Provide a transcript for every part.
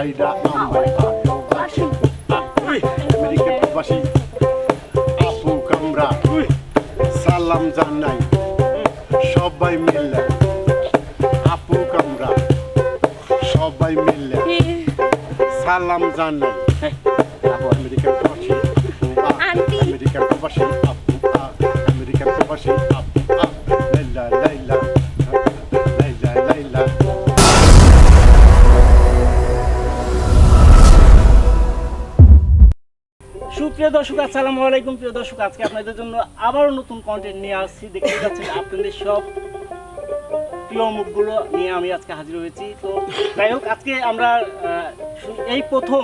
ভাইরা আমরা আয়ো বাসি আমেরিকা প্রবাসী। আপু কামরা সালাম জানাই। সবাই মিলে। আপু কামরা সবাই মিলে। সালাম জানাই। আপু আমেরিকা প্রবাসী। আমেরিকা প্রবাসী। দর্শক আসসালামু আলাইকুম প্রিয় দর্শক আজকে আপনাদের জন্য আবারও নতুন কন্টেন্ট নিয়ে আসছি। দেখতে যাচ্ছেন আপনাদের সব প্রিয় মুখগুলো নিয়ে আমি আজকে হাজির হয়েছি। তো যাই হোক আজকে আমরা এই প্রথম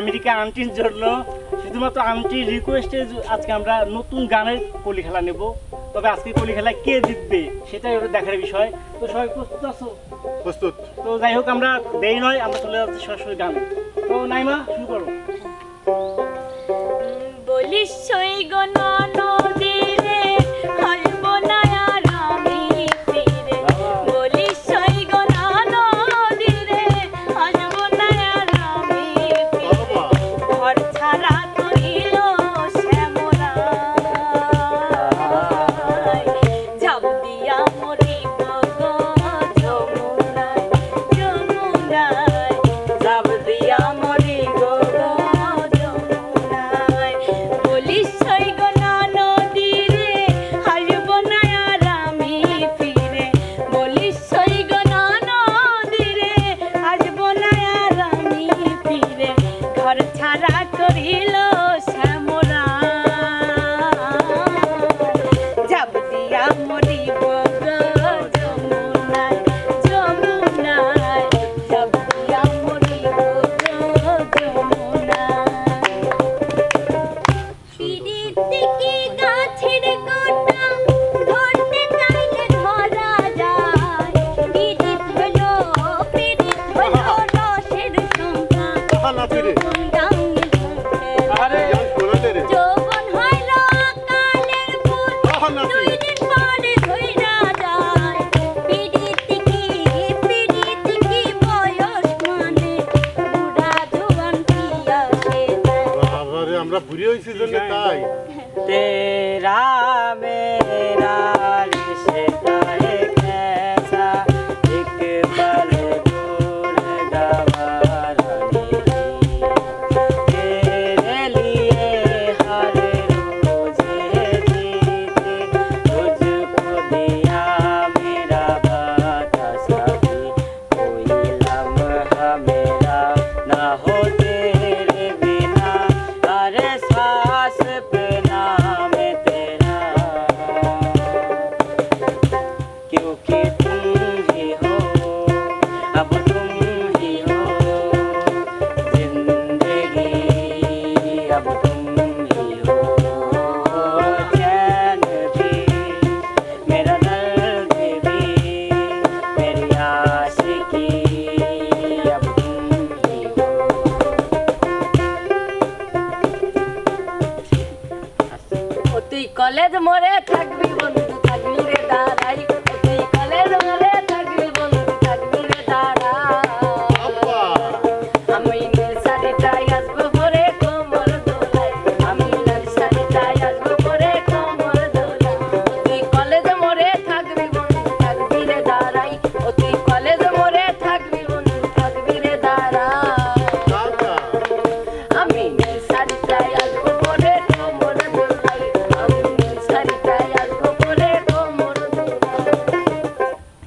আমেরিকা আন্টির জন্য শুধুমাত্র আন্টির রিকোয়েস্টে আজকে আমরা নতুন গানের কলি খেলা নেব। তবে আজকে কলি খেলায় কে জিতবে সেটাই ওটা দেখার বিষয়। তো সবাই প্রস্তুত আছো? প্রস্তুত। তো যাই হোক আমরা দেরি নয় আমরা চলে যাচ্ছি সরাসরি গান। তো নাইমা শুরু করো। নিশ্চয়ই গণনা তোমরা বুড়ি হয়েছি জন্য তাই। তেরা মেরা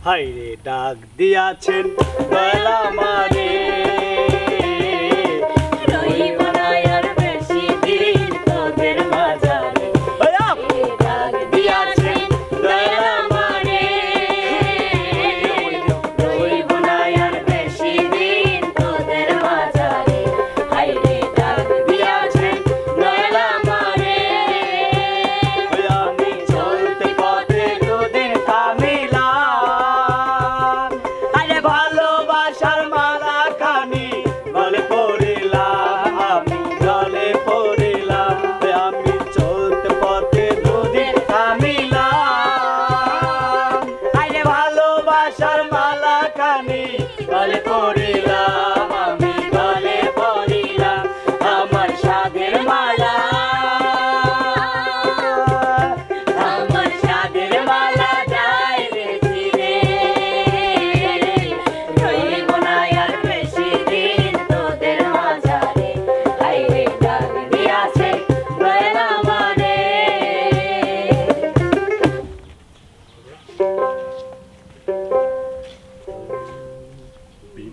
হাইরে ডাক দিয়াছেন দয়ালা মারে।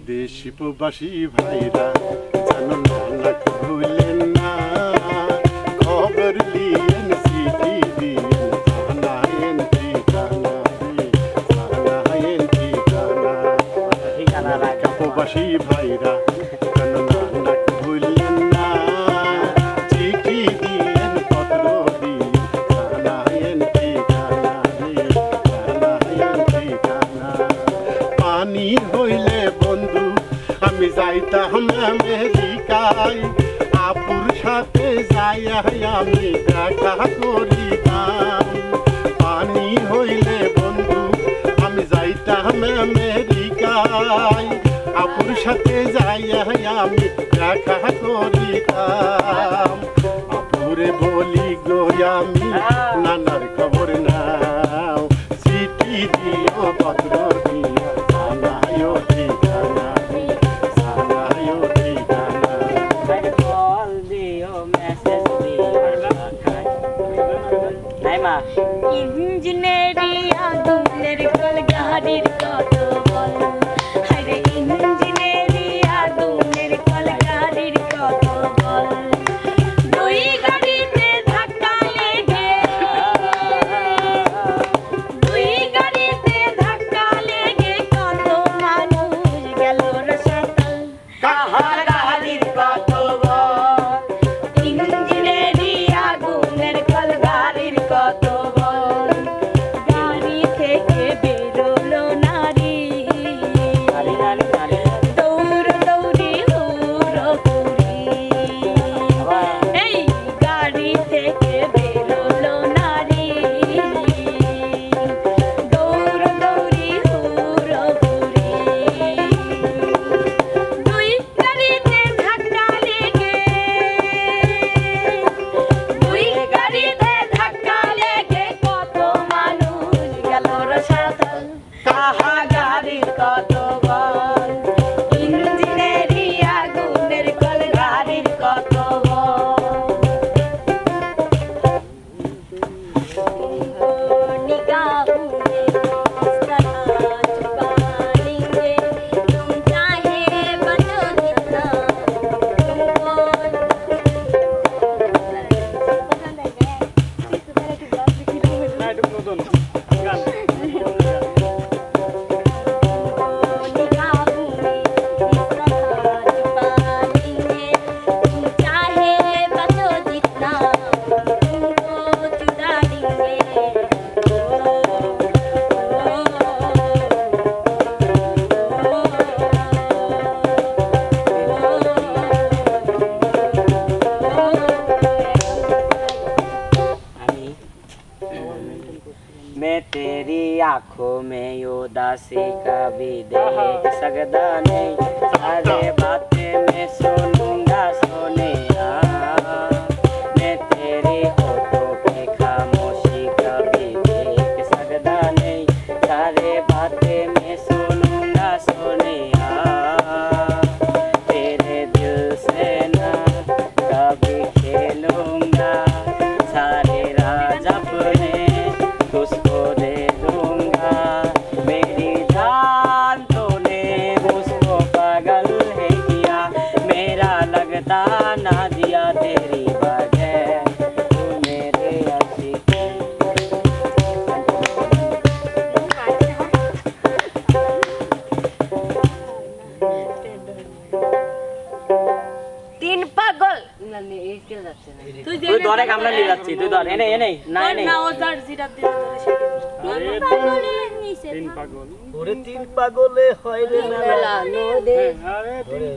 দেশ উপবাসী ভাইরা জানন ভুলেন না। যেতাম আমেরিকায়, আপুর সাথে যাই আমি দেখা করিতাম। পানি হইলে বন্ধু, আমি যাইতাম আমেরিকায়। আপুর সাথে যাই আমি দেখা করিতাম। Grabe, eh, dek, kasagada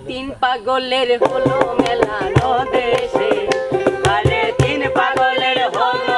তিন পাগলের হলো মেলা নদে তিন পাগলের হলো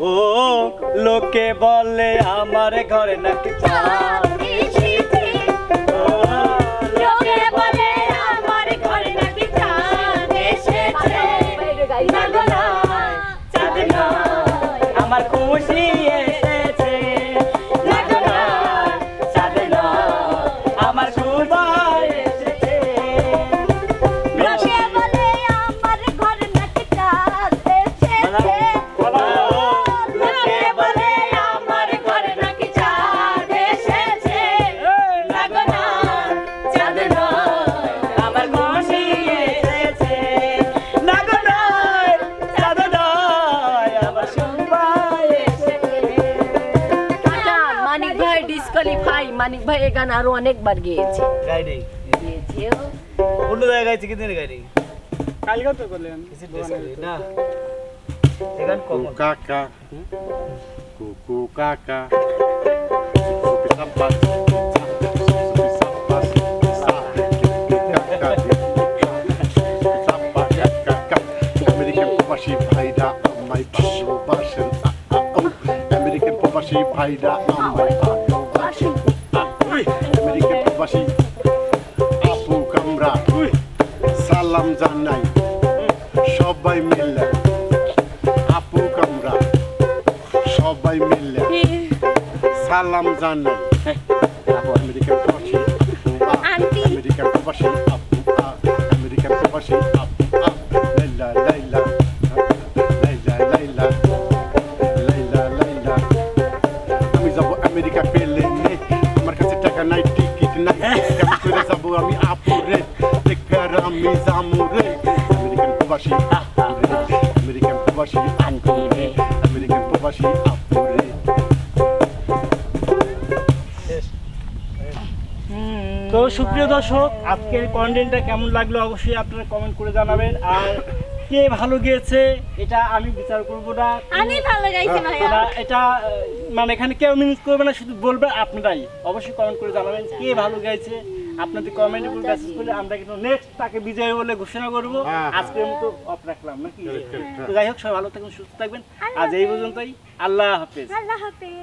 ও লোকে বলে আমার ঘরে নাকি চাল। ভাই এ গান আরও অনেকবার গেয়েছে। গাই নেই গেয়েছেও অন্য জায়গায় গাইছি নেই কালকে তো বললেন না। এখান কম Cucu kakak, kuku kakak, supi sampas, supi sampas, sampas প্রবাসী আপু কামরা সালাম জানাই। সবাই মিললে আপু কামরা সবাই মিললে সালাম জানাই। দর্শক আজকের কন্টেন্টটা কেমন লাগল অবশ্যই আপনারা কমেন্ট করে জানাবেন। আর কে ভালো গিয়েছে এটা আমি বিচার করব না। আমি ভালো গাইছি ভাইয়া। এটা মানে এখানে কেউ মিনিট করবে না শুধু বলবেন আপনারাই। অবশ্যই কমেন্ট করে জানাবেন কে ভালো গাইছে আপনাদের কমেন্ট করে মেসেজ করলে আমরা কিন্তু নেক্সট তাকে বিজয় বলে ঘোষণা করব। হ্যাঁ। আজকের মতো অফ রাখলাম নাকি? তো যাই হোক সবাই ভালো থাকবেন সুস্থ থাকবেন। আজ এই পর্যন্তই। আল্লাহ হাফেজ। আল্লাহ হাফেজ।